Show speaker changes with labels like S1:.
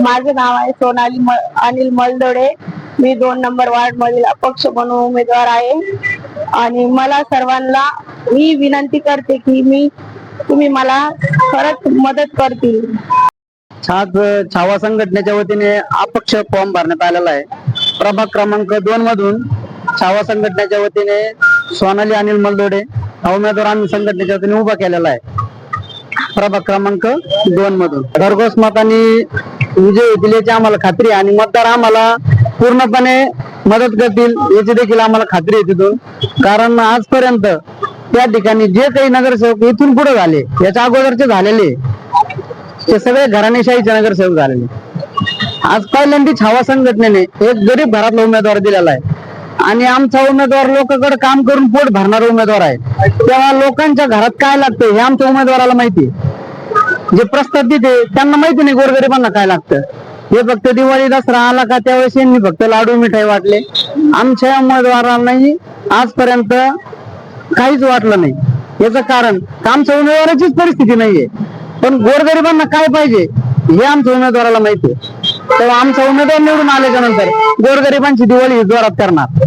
S1: माझं नाव आहे सोनाली अनिल मलदोडे. मी दोन नंबर वार्ड मधील अपक्ष म्हणून उमेदवार आहे. आणि मला सर्वांना मी विनंती करते की मी तुम्ही मला खरंच मदत करतील.
S2: छावा संघटनेच्या वतीने अपक्ष फॉर्म भरण्यात आलेला आहे. प्रभाग क्रमांक दोन मधून छावा संघटनेच्या वतीने सोनाली अनिल मलदोडे हा उमेदवार आम्ही संघटनेच्या वतीने उभा केलेला आहे. प्रभाग क्रमांक दोन मधून. घरघोस मतांनी विजय होतील याची आम्हाला खात्री आहे. आणि मतदार आम्हाला पूर्णपणे मदत करतील याची देखील आम्हाला खात्री आहे तिथून. कारण आजपर्यंत त्या ठिकाणी जे काही नगरसेवक इथून पुढे झाले याच्या अगोदरचे झालेले ते सगळे घराणेशाहीचे नगरसेवक झालेले. आज पहिल्यांदा छावा संघटनेने एक गरीब घरातला उमेदवार दिलेला आहे. आणि आमचा उमेदवार लोकांकडे काम करून पोट भरणारा उमेदवार आहे. तेव्हा लोकांच्या घरात काय लागतं हे आमच्या उमेदवाराला माहिती आहे. जे प्रस्ताव देते त्यांना माहिती नाही गोरगरिबांना काय लागतं. हे फक्त दिवाळी दसरा आला का त्यावेळेस यांनी फक्त लाडू मिठाई वाटले. आमच्या उमेदवारांनाही आजपर्यंत काहीच वाटलं नाही. याचं कारण आमच्या उमेदवाराचीच परिस्थिती नाहीये. पण गोरगरिबांना काय पाहिजे हे आमच्या उमेदवाराला माहिती आहे. तेव्हा आमचा उमेदवार निवडून आल्याच्यानंतर गोरगरिबांची दिवाळी जोरात करणार.